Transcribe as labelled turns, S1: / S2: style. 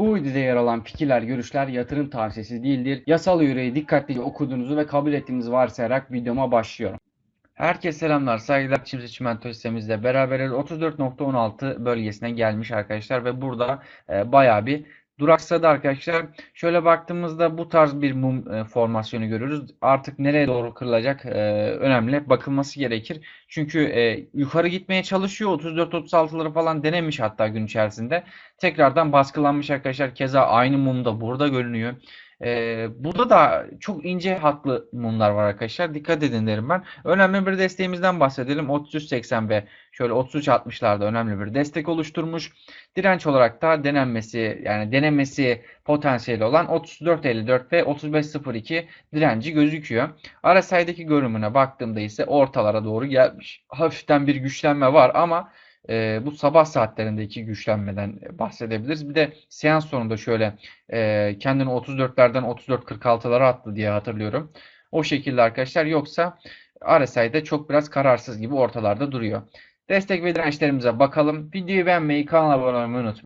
S1: Bu videoda yer alan fikirler, görüşler yatırım tavsiyesi değildir. Yasal yüreği dikkatlice okuduğunuzu ve kabul ettiğinizi varsayarak videoma başlıyorum. Herkese selamlar, saygılar. Çimsi Çimento sitemizle beraberiz. 34.16 bölgesine gelmiş arkadaşlar ve burada e, bayağı bir duraksadı arkadaşlar. Şöyle baktığımızda bu tarz bir mum e, formasyonu görürüz. Artık nereye doğru kırılacak e, önemli. Bakılması gerekir. Çünkü e, yukarı gitmeye çalışıyor. 34-36'ları falan denemiş hatta gün içerisinde. Tekrardan baskılanmış arkadaşlar. Keza aynı mum da burada görünüyor. Ee, burada da çok ince hatlı mumlar var arkadaşlar. Dikkat edin derim ben. Önemli bir desteğimizden bahsedelim. 3380 ve şöyle 3360'larda önemli bir destek oluşturmuş. Direnç olarak da denenmesi yani denemesi potansiyeli olan 3454 ve 3502 direnci gözüküyor. RSI'deki görünümüne baktığımda ise ortalara doğru gelmiş. Hafiften bir güçlenme var ama e, bu sabah saatlerindeki güçlenmeden bahsedebiliriz. Bir de seans sonunda şöyle e, kendini 34'lerden 34-46'lara attı diye hatırlıyorum. O şekilde arkadaşlar yoksa RSI'de çok biraz kararsız gibi ortalarda duruyor. Destek ve dirençlerimize bakalım. Videoyu beğenmeyi, kanala abone olmayı unutmayın.